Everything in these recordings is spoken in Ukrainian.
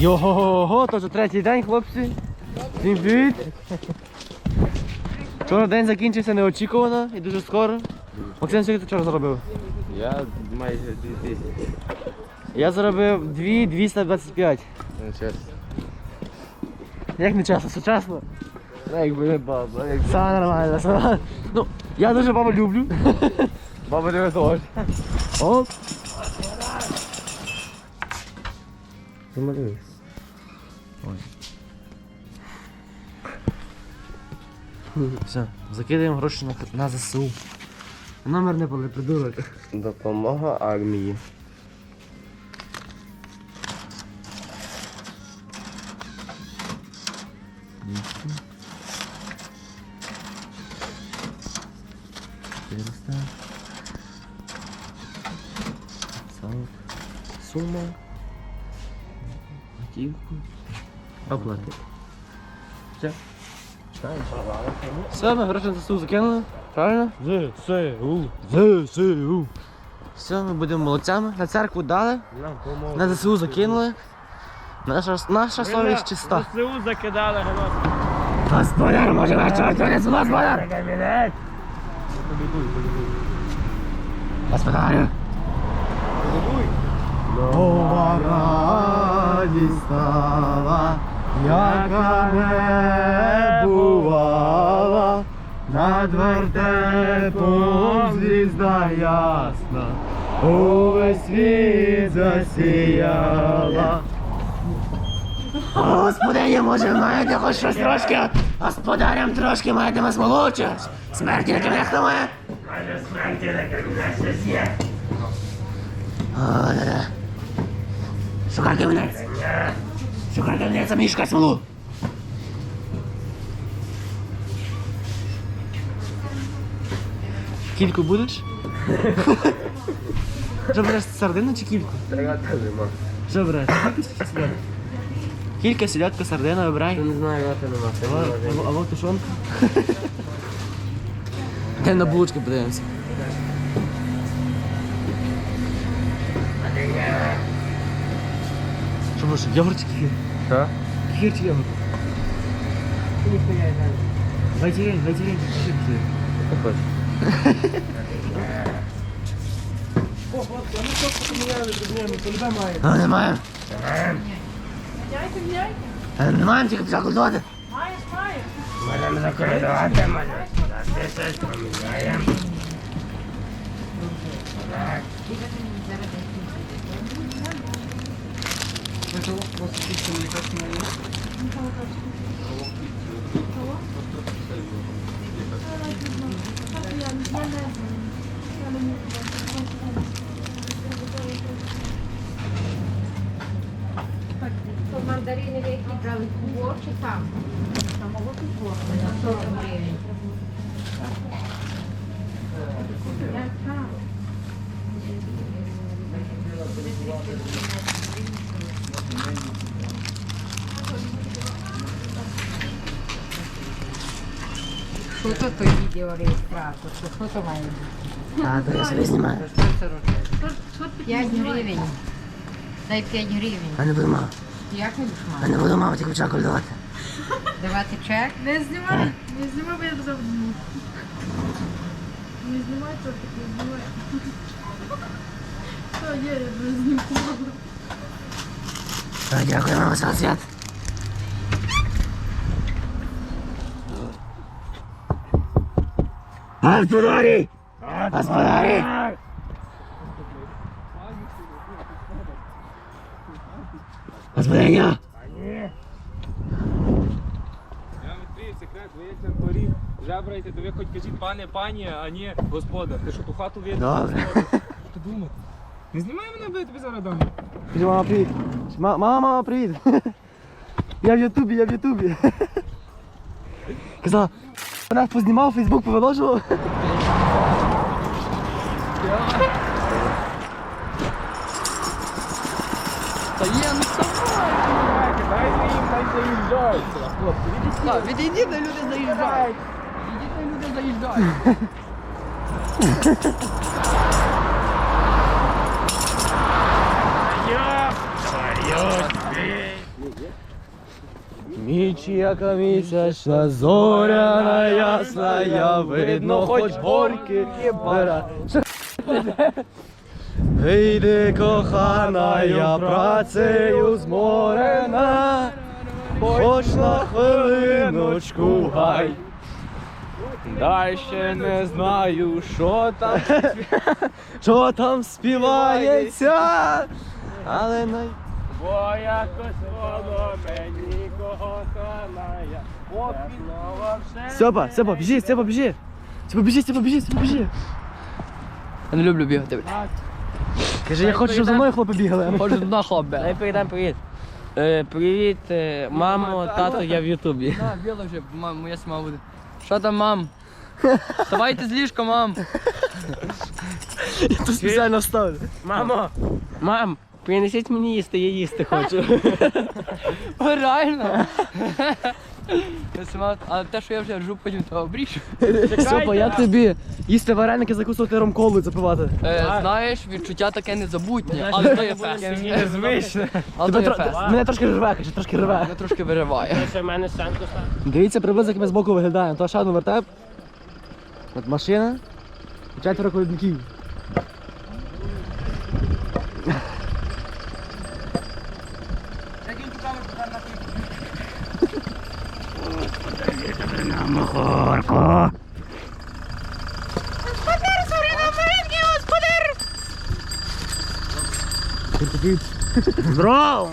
Його, то вже третій день, хлопці. Всім привіт. Вчора день закінчився неочікувано і дуже скоро. Максим, скільки ти вчора заробив? Я майже 2000. Я заробив 2 225. Ну. Як не чесно, сучасно. Якби не баба, як Все нормально, все нормально. Ну, я дуже бабу люблю. баба тебе теж. Оп. Замалюй. Все, закидаємо гроші на, на ЗСУ. Номер не були, придурок. Допомога армії. Сумма. Готівку. Оплатити. Все. Все, ми гроші на ЗСУ закинули. Правильно? ЗСУ. ЗСУ. Все, ми будемо молодцями. На церкву дали, Нам помогли. на ЗСУ закинули. Наша, наша совість чиста. ЗСУ закидали гранату. Господар, може хто не господар? Господарю. Нова радість стала, яка не бувала, над вертепом звізда ясна, увесь світ засіяла. Господині, може, маєте хоч щось трошки? Господарям трошки маєте вас молодше. Смерті не кінець має? Може, смерті не кінець щось є. О, да-да. Шукай. Шукай кінець, а мішка смолу. Кільку будеш? Що береш сардину чи кільку? Регата нема. Що береш? Кілька селедка? Сардина, вибирай. Я не знаю, регата нема. Це Або, не може. або, або тушонка. Йдемо на булочки подивимося. Що може, йогурт чи кефір? Що? Кефір чи йогурт? Вайтерень, вайтерень, кефір, кефір. Що хочеш? А, не маємо. Міняйте, міняйте. Е, Не маємо, тільки пішла культувати. Маєш, маєш. Можемо закоридувати, може. Це щось поміняємо. Мандарини які брали кубок чи там? Самого кубок, на 40 гривень. Що то той відеореєстратор? Що що то має бути? А, то я собі знімаю. 5 гривень. Дай 5 гривень. А не мав. Як не А не буду мав, тільки почала культувати. Давати чек? Не знімай, не знімай, бо я завжди. Не знімай, то не знімай. Що є, я вже знімала. Дякую, мама, за свят. Господарі! Господарі! Господиня! Я відкрию секрет, ви як на дворі жебраєте, то ви хоч кажіть пане, пані, а не господар. Ти що ту хату видно? Добре. Що думати? Не знімай мене, бо я тобі зараз дам. Кажи, мама, привіт. Мама, мама, привіт. Я в Ютубі, я в Ютубі. Казала, нас познімав, Фейсбук повиложував. Та є, ну вставай! Дайте їм, хай заїжджають. Хлопці, відійдіть. Відійдіть, де люди заїжджають. Відійдіть, де люди заїжджають. Йоп! Твою Ночі, яка місячна, зоряна ясна, я видно, хоч горьки бера. Вийди, кохана, я працею зморена, хоч на хвилиночку гай. Дальше не знаю, що там, що там співається, але най... Бо якось воно мені кохана я. Теплого все. Степа, Степа, біжи, Степа, біжи. Степа, біжи, Степа, біжи, Степа, біжи. Я не люблю бігати. Каже, я хочу, щоб за мною хлопці бігали. Ходжу на хобі. Дай передам привіт. Е, привіт, е, мамо, тато, я в Ютубі. На, біло вже, мам, моя сама буде. Що там, мам? Вставайте з ліжка, мам. Я тут спеціально вставлю. Мамо, мам, принесіть мені їсти, я їсти хочу. Реально. Я а те, що я вже ржу, потім то обрішу. Степа, як тобі їсти вареники, закусувати ромколу і запивати? Е, знаєш, відчуття таке незабутнє, але то є фест. Мені незвично. Але то Тебе є тро- фест. Мене трошки рве, каже, трошки рве. Мене трошки вириває. Ще в мене санку. Дивіться приблизно, як ми збоку виглядаємо. То ще один вертеп. От машина. і Четверо колідників. Мохорко. Здорово!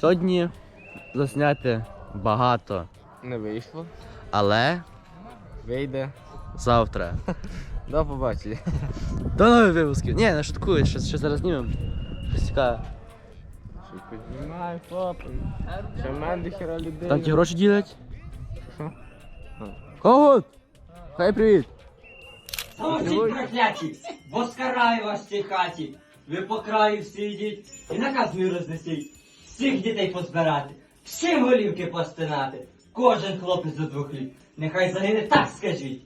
Сьогодні засняти багато, Не вийшло. але Вийде. завтра. До побачення. До нових випусків. Ні, не шуткую, що, що зараз знімемо. Щось цікаве. Піднімай, хлопці. Ще в мене хіра людей. Там ті гроші ділять. Кого? Хай привіт. Усі прокляті, воскараю вас в цій хаті. Ви по краю всі йдіть і наказ мій рознесіть. Всіх дітей позбирати, всім голівки постинати. Кожен хлопець до двох літ. Нехай загине так скажіть.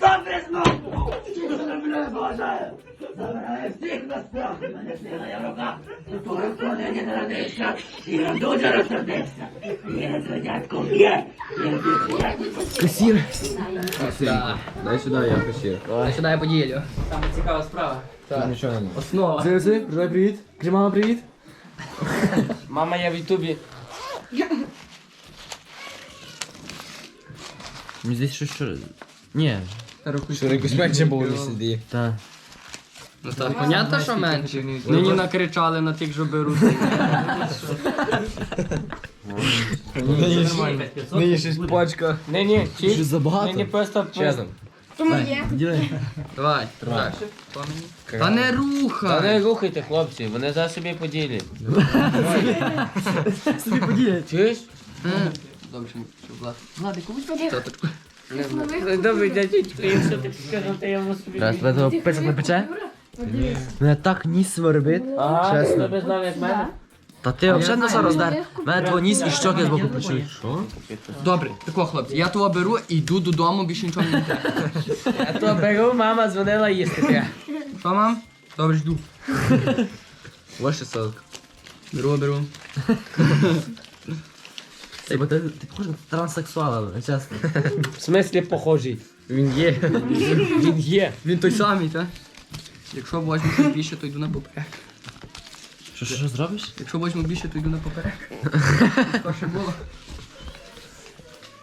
Добре знову! Люблю Боже! Забираю всіх на страх, і мене сила в руках. Твоїм ходині народився, і на дуже розсердився. Є це дядько, є! Є Касір. Дай сюди, я поділю. Саме цікава справа. Так. Основа. Зизи, передай привіт. Кажи, мама, привіт. Мама, я в Ютубі. Мені здається, що що. Ні. Що якось менше було не сиді. Так. Ну так, понятно, що менше. Нині накричали на тих, що беруть. Нині щось пачка. Ні, ні, Щось чи? забагато. Ні, просто чесно. Ділай. Давай, так. Та не Та не рухайте, хлопці, вони за собі поділять. Собі поділять. Чуєш? Добре, що що Влад. Владику, візьми цяточку. Добрий дядечко, якщо ти то я вас. Раз, тебе того писок не пече? Мене так ніс свербить. Ага, Чесно. тебе знав як мене? Та ти взагалі носа роздер. Мене твого ніс і щоки з боку печуть. Що? Добре, тако, хлопці, я того беру і йду додому, більше нічого не треба. Я то беру, мама дзвонила їсти. треба. Що, мам? Добре, жду. Ваше солодко. Беру, беру. Ти, бо ти, ти похож на транссексуала, чесно. В смислі похожий. Він є. Він є. Він той самий, так? Якщо возьму більше, то йду на поперек. Що, що, що зробиш? Якщо возьму більше, то йду на поперек. Що було?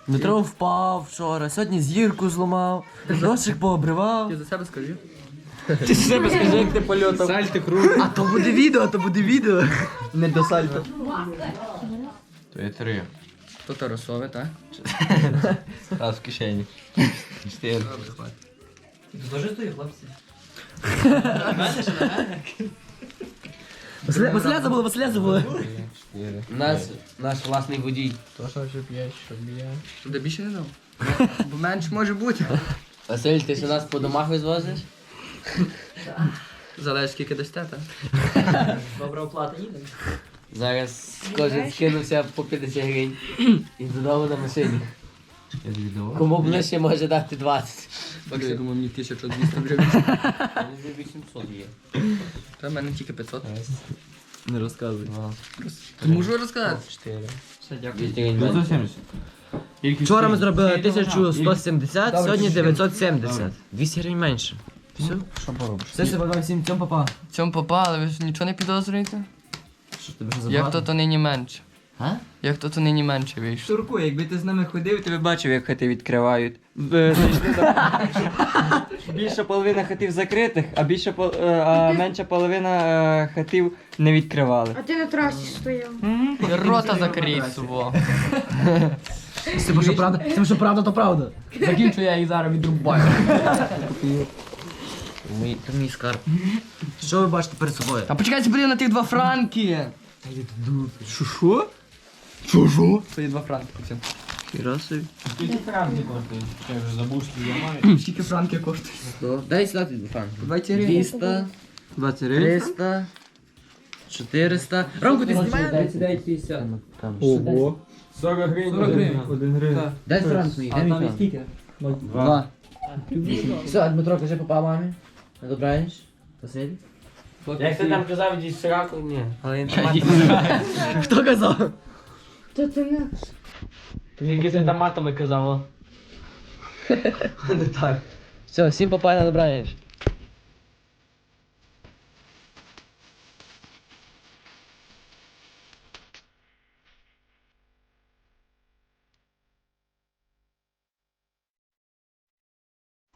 Дмитро впав вчора, сьогодні зірку зламав, дощик пообривав. Ти за себе скажи. Ти себе скажи, як ти польотом. Сальти круг. А то буде відео, то буде відео. Не до сальто. То є три. То Тарасове, так? Раз в кишені. Чотири. Добре, хватить. Василя, Василя забули, Василя забули. У нас наш власний водій. Де більше не дав? Бо менш може бути. Василь, ти ж у нас по домах визвозиш? Залежить скільки дасте, так? Зараз кожен скинувся по 50 гривень і додому на машині. Кому ближче може дати 20. Так, я думаю, мені 1200 гривень. Мені 800 є. Та в мене тільки 500. Не розказуй. Можу розказати? 4. Все, дякую. 970. Вчора ми зробили 1170, сьогодні 970. 200 гривень менше. Все? Що поробиш? Все, все, пока всім цьом папа. Цьому попа, але ви ж нічого не підозрюєте? Що тебе що Як то то нині менше. А? Як то то нині менше вийшло. Шурку, якби ти з нами ходив, ти би бачив, як хати відкривають. Зайшли до- Більша половина хатів закритих, а більша пол- е, а менша половина е, хатів не відкривали. А ти на трасі стояв. Рота закрий свого. Це що правда, це що правда, то правда. Закінчу я їх зараз відрубаю. Мій, то мій скарб. Що ви бачите перед собою? А почекайте, подивись на тих два франки. Що що? Що що? Це є два франки цьому. Хіра собі. Скільки франки коштує? Я вже забув, що я маю. Скільки франки коштує? Сто. Дай сюди тобі фан. 20 гривень. 200, 20 гривень. 300, 400. Ромку, ти знімаєш? 29,50. Ого. 40 гривень. 40 гривень. Один гривень. Дай франк мій, дай мій франк. скільки? Два. Все, Дмитро, кажи папа мамі. На добраніч. Василь. Як ти там казав, йди сраку? Ні. Але інформація. Хто казав? То ти не. Тільки ти там матами казав. Все, всім папа на добраніч.